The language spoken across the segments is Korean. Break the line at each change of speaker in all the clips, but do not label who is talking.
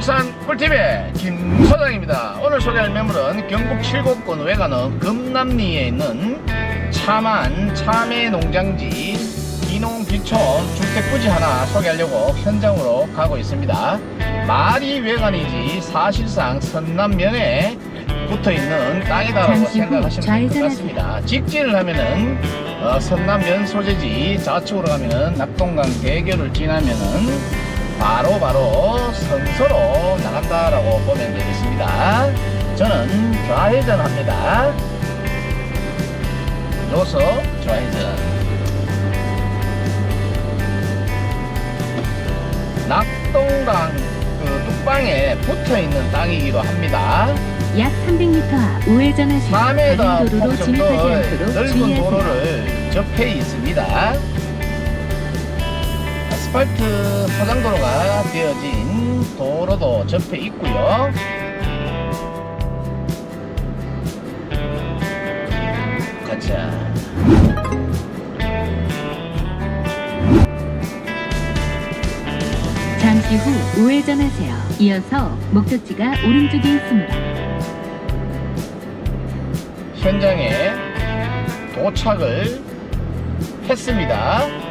부동산 꿀팁의 김 소장입니다. 오늘 소개할 매물은 경북 칠곡군 외관읍 금남리에 있는 차만 참외 농장지 이농 비촌 주택부지 하나 소개하려고 현장으로 가고 있습니다. 말이 외관이지 사실상 선남면에 붙어 있는 땅이다라고 생각하시면 될 것. 같습니다. 직진을 하면은 어, 선남면 소재지 좌측으로 가면은 낙동강 대교를 지나면은 바로 바로 선서로 나간다라고 보면 되겠습니다. 저는 좌회전 합니다. 노서 좌회전. 낙동강 그 뚝방에 붙어 있는 땅이기도 합니다.
약 300m 앞 우회전하시고
3m
다른 도로로 진입하지 않도록
넓은
주의하세요.
도로를 접해 있습니다. 아스팔트 포장도로가 되어진 도로도 접해 있고요. 가자.
잠시 후 우회전하세요. 이어서 목적지가 오른쪽에 있습니다.
현장에 도착을 했습니다.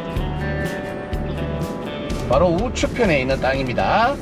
바로 우측편에 있는 땅입니다.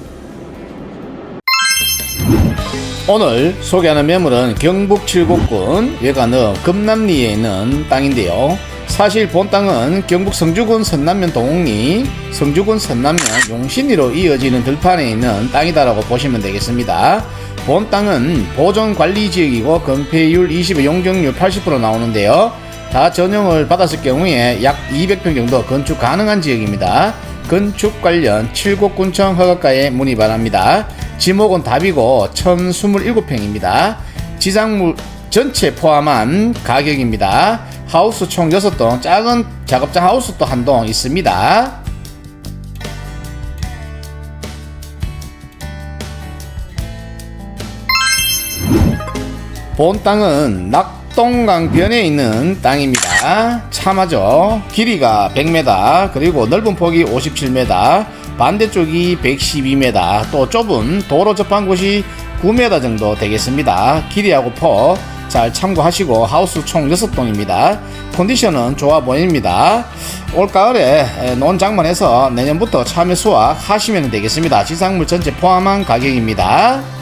오늘 소개하는 매물은 경북 칠곡군 외관읍 금남리에 있는 땅인데요. 사실 본 땅은 경북 성주군 선남면 동리, 성주군 선남면 용신리로 이어지는 들판에 있는 땅이다라고 보시면 되겠습니다. 본 땅은 보존 관리 지역이고 건폐율 20, 용적률 80% 나오는데요. 다 전용을 받았을 경우에 약 200평 정도 건축 가능한 지역입니다. 건축 관련 칠곡군청 허가가에 문의 바랍니다. 지목은 답이고 1027평입니다. 지상물 전체 포함한 가격입니다. 하우스 총 6동, 작은 작업장 하우스도 한동 있습니다. 본 땅은 낙 동강변에 있는 땅입니다. 참하죠. 길이가 100m, 그리고 넓은 폭이 57m, 반대쪽이 112m, 또 좁은 도로 접한 곳이 9m 정도 되겠습니다. 길이하고 폭 잘 참고하시고 하우스 총 6동입니다. 컨디션은 좋아 보입니다. 올가을에 논 장만해서 내년부터 참외 수확 하시면 되겠습니다. 지상물 전체 포함한 가격입니다.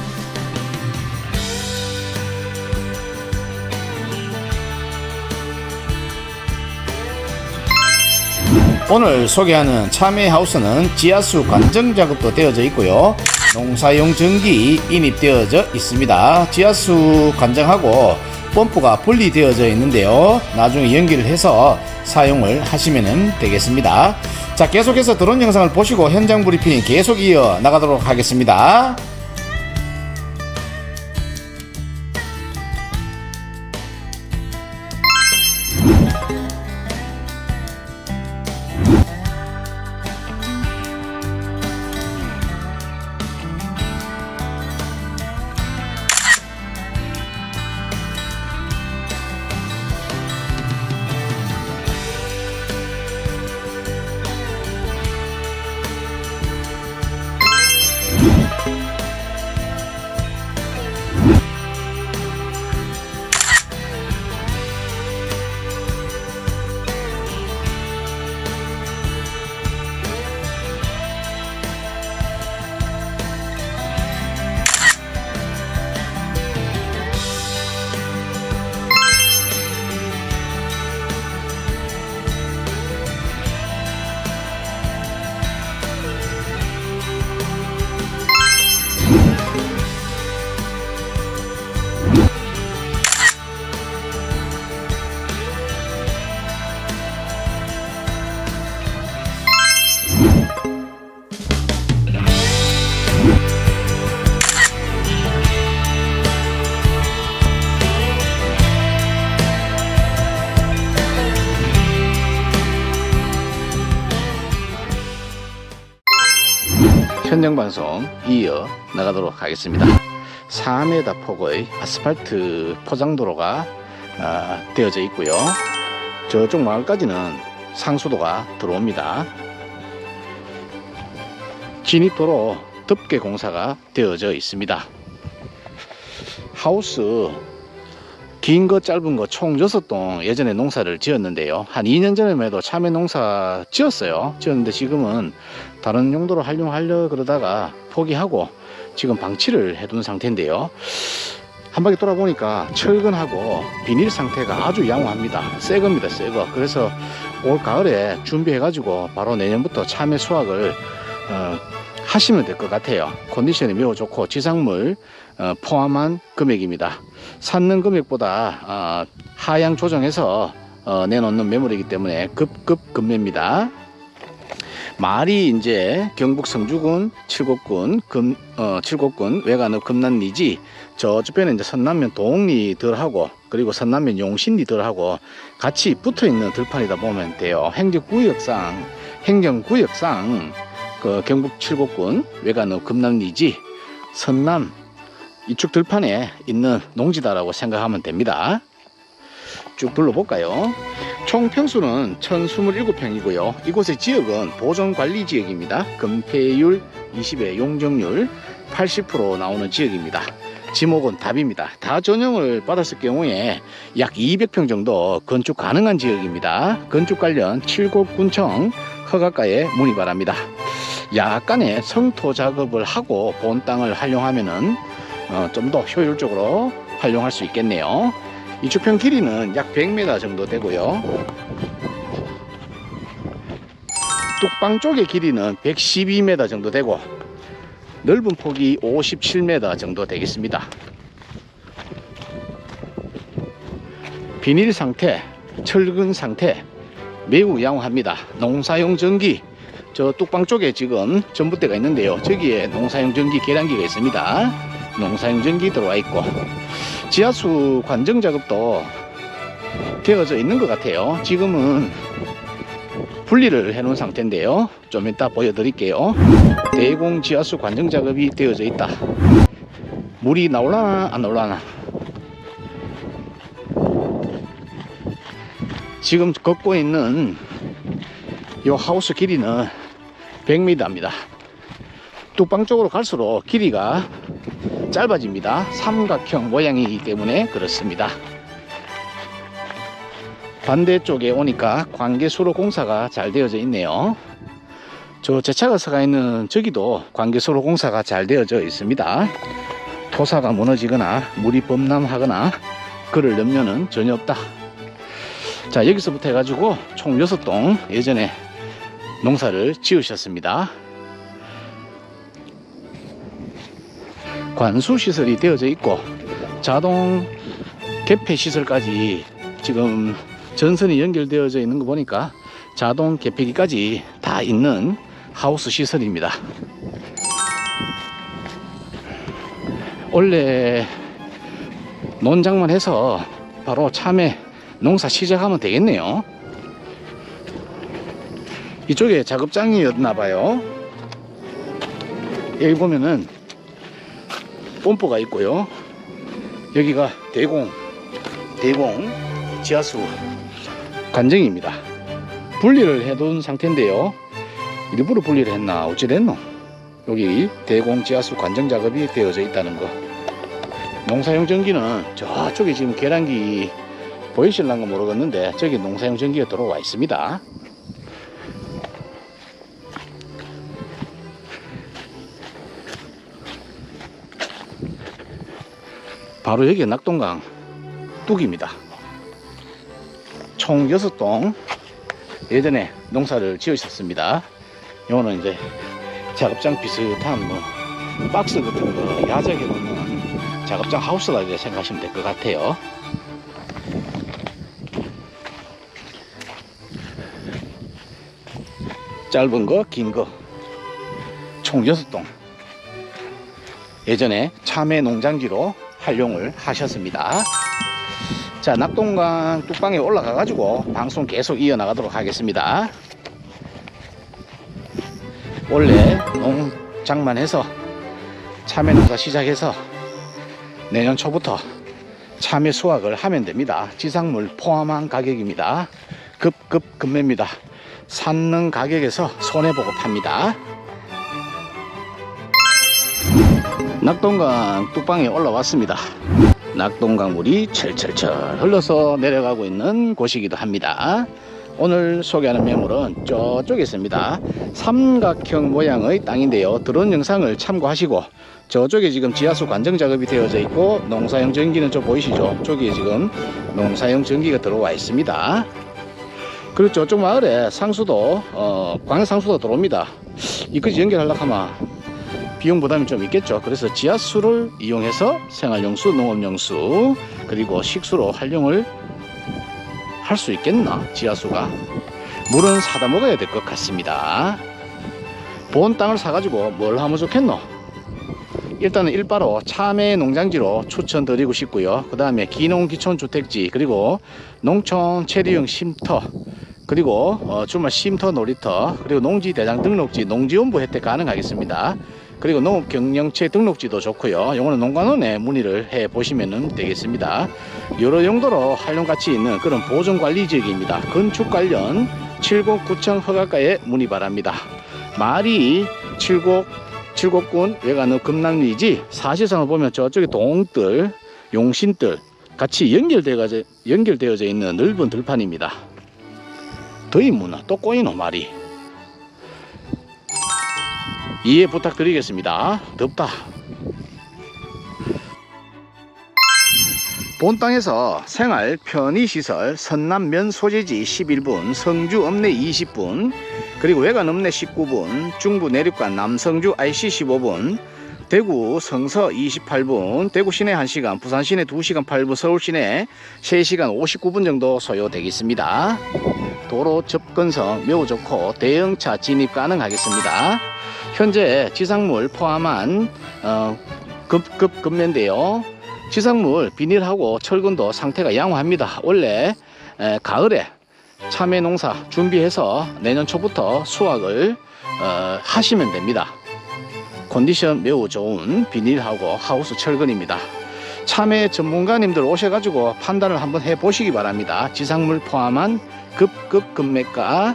오늘 소개하는 참외 하우스는 지하수 관정 작업도 되어져 있고요. 농사용 전기 인입되어져 있습니다. 지하수 관정하고 펌프가 분리되어져 있는데요. 나중에 연기를 해서 사용을 하시면 되겠습니다. 자, 계속해서 드론 영상을 보시고 현장 브리핑 계속 이어 나가도록 하겠습니다. 현장 방송 이어 나가도록 하겠습니다. 4m 폭의 아스팔트 포장도로가 아, 되어져 있고요. 저쪽 마을까지는 상수도가 들어옵니다. 진입도로 덮개 공사가 되어져 있습니다. 하우스 긴 거 짧은 거 총 6동 예전에 농사를 지었는데요. 한 2년 전에만 해도 참외 농사 지었어요. 지었는데 지금은 다른 용도로 활용하려 그러다가 포기하고 지금 방치를 해둔 상태인데요. 한 바퀴 돌아보니까 철근하고 비닐 상태가 아주 양호합니다. 새 겁니다, 새 거. 그래서 올 가을에 준비해가지고 바로 내년부터 참외 수확을 어, 하시면 될 것 같아요. 컨디션이 매우 좋고 지상물 어, 포함한 금액입니다. 샀는 금액보다 어, 하향 조정해서 어, 내놓는 매물이기 때문에 급급 금매입니다. 말이 이제 경북 성주군 칠곡군 금 어, 칠곡군 외관읍 금난리지 저쪽에는 이제 선남면 동리들하고 그리고 선남면 용신리들하고 같이 붙어 있는 들판이다 보면 돼요. 행정구역상 행정구역상 그 경북 칠곡군 외관읍 금남리지 선남 이쪽 들판에 있는 농지다라고 생각하면 됩니다. 쭉 둘러볼까요? 총 평수는 1027평이고요. 이곳의 지역은 보존관리지역입니다. 금폐율 20에 용적률 80% 나오는 지역입니다. 지목은 답입니다. 다 전용을 받았을 경우에 약 200평 정도 건축 가능한 지역입니다. 건축 관련 칠곡군청 허가가에 문의 바랍니다. 약간의 성토 작업을 하고 본 땅을 활용하면은 어, 좀 더 효율적으로 활용할 수 있겠네요. 이 주평 길이는 약 100m 정도 되고요. 뚝방 쪽의 길이는 112m 정도 되고 넓은 폭이 57m 정도 되겠습니다. 비닐 상태, 철근 상태 매우 양호합니다. 농사용 전기 저 뚝방 쪽에 지금 전봇대가 있는데요. 저기에 농사용 전기 계량기가 있습니다. 농사용 전기 들어와 있고 지하수 관정 작업도 되어져 있는 것 같아요. 지금은 분리를 해 놓은 상태인데요. 좀 이따 보여드릴게요. 대공 지하수 관정 작업이 되어져 있다. 물이 나올라나 안 나올라나. 지금 걷고 있는 이 하우스 길이는 100m입니다. 뚝방 쪽으로 갈수록 길이가 짧아집니다. 삼각형 모양이기 때문에 그렇습니다. 반대쪽에 오니까 관계수로 공사가 잘 되어져 있네요. 저 제 차가 서가 있는 저기도 관계수로 공사가 잘 되어져 있습니다. 토사가 무너지거나 물이 범람하거나 그럴 염려는 전혀 없다. 자 여기서부터 해가지고 총 6동 예전에 농사를 지으셨습니다. 관수 시설이 되어져 있고 자동 개폐 시설까지 지금 전선이 연결되어져 있는 거 보니까 자동 개폐기까지 다 있는 하우스 시설입니다. 원래 논장만 해서 바로 참외 농사 시작하면 되겠네요. 이쪽에 작업장이었나 봐요. 여기 보면은 뽐뽀가 있고요. 여기가 대공, 대공 지하수 관정입니다. 분리를 해둔 상태인데요. 일부러 분리를 했나 어찌됐노? 여기 대공 지하수 관정 작업이 되어져 있다는 거. 농사용 전기는 저쪽에 지금 계량기 보이실란가 모르겠는데 저기 농사용 전기가 들어와 있습니다. 바로 여기 낙동강 뚝입니다. 총 6동 예전에 농사를 지으셨습니다. 요거는 이제 작업장 비슷한 뭐 박스 같은 거 야적에 놓는 작업장 하우스가 이제 생각하시면 될 것 같아요. 짧은 거, 긴 거, 총 6동. 예전에 참외 농장지로 활용을 하셨습니다. 자, 낙동강 뚝방에 올라가 가지고 방송 계속 이어나가도록 하겠습니다. 원래 농장만 해서 참외 농사 시작해서 내년 초부터 참외 수확을 하면 됩니다. 지상물 포함한 가격입니다. 급급 급매입니다. 샀는 가격에서 손해보고 팝니다. 낙동강 뚝방에 올라왔습니다. 낙동강 물이 철철철 흘러서 내려가고 있는 곳이기도 합니다. 오늘 소개하는 매물은 저쪽에 있습니다. 삼각형 모양의 땅인데요. 드론 영상을 참고하시고 저쪽에 지금 지하수 관정 작업이 되어져 있고 농사용 전기는 저 보이시죠? 저기에 지금 농사용 전기가 들어와 있습니다. 그리고 저쪽 마을에 상수도 어, 광상수도 들어옵니다. 이까지 연결하려고 하면 비용 부담이 좀 있겠죠. 그래서 지하수를 이용해서 생활용수, 농업용수, 그리고 식수로 활용을 할 수 있겠나? 지하수가. 물은 사다 먹어야 될 것 같습니다. 본 땅을 사가지고 뭘 하면 좋겠노? 일단은 일바로 참외 농장지로 추천드리고 싶고요. 그 다음에 기농 기촌 주택지 그리고 농촌 체류형 쉼터 그리고 어, 주말 쉼터 놀이터 그리고 농지 대장 등록지 농지원부 혜택 가능하겠습니다. 그리고 농업 경영체 등록지도 좋고요. 요거는 농관원에 문의를 해 보시면 되겠습니다. 여러 용도로 활용 가치 있는 그런 보존 관리 지역입니다. 건축 관련 709청 허가가에 문의 바랍니다. 말이 70 칠곡군 외관의 금남리지 사실상을 보면 저쪽에 동들, 용신들 같이 연결되어져, 연결되어져 있는 넓은 들판입니다. 더이 문화 또 꼬이노 말이 이해 부탁드리겠습니다. 덥다. 본 땅에서 생활 편의시설 선남면 소재지 11분, 성주 읍내 20분, 그리고 외관 읍내 19분, 중부 내륙간 남성주 IC 15분, 대구 성서 28분, 대구 시내 1시간, 부산 시내 2시간 8분, 서울 시내 3시간 59분 정도 소요되겠습니다. 도로 접근성 매우 좋고 대형차 진입 가능하겠습니다. 현재 지상물 포함한 어, 급급 급면인데요. 지상물 비닐하고 철근도 상태가 양호합니다. 원래 에, 가을에 참외 농사 준비해서 내년 초부터 수확을 어, 하시면 됩니다. 컨디션 매우 좋은 비닐하고 하우스 철근입니다. 참외 전문가님들 오셔가지고 판단을 한번 해보시기 바랍니다. 지상물 포함한 급급 금매가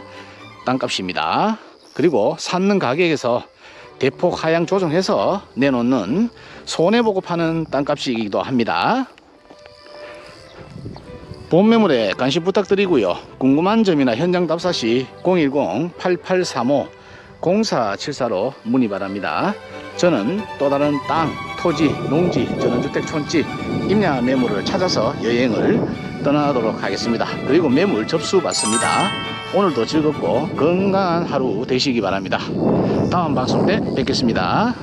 땅값입니다. 그리고 샀는 가격에서 대폭 하향 조정해서 내놓는 손해보고 파는 땅값이기도 합니다. 본 매물에 관심 부탁드리고요. 궁금한 점이나 현장 답사 시 010-8835-0474로 문의 바랍니다. 저는 또 다른 땅, 토지, 농지, 전원주택 촌집, 임야 매물을 찾아서 여행을 떠나도록 하겠습니다. 그리고 매물 접수 받습니다. 오늘도 즐겁고 건강한 하루 되시기 바랍니다. 다음 방송 때 뵙겠습니다.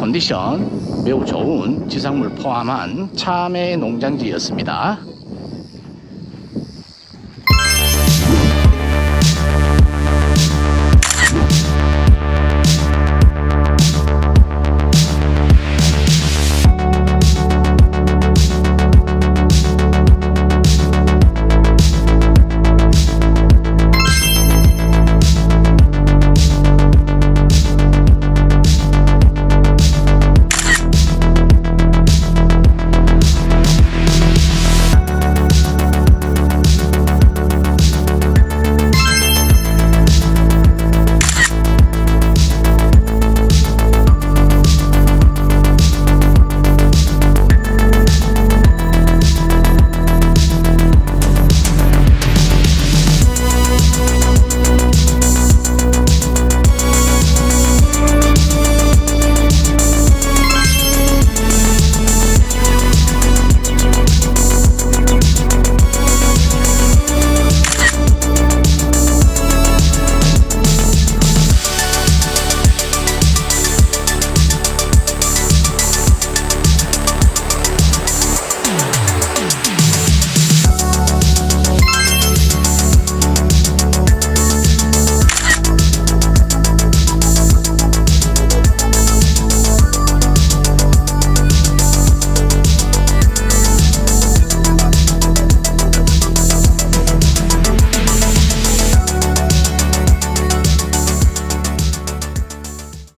컨디션 매우 좋은 지상물 포함한 참외 농장지였습니다.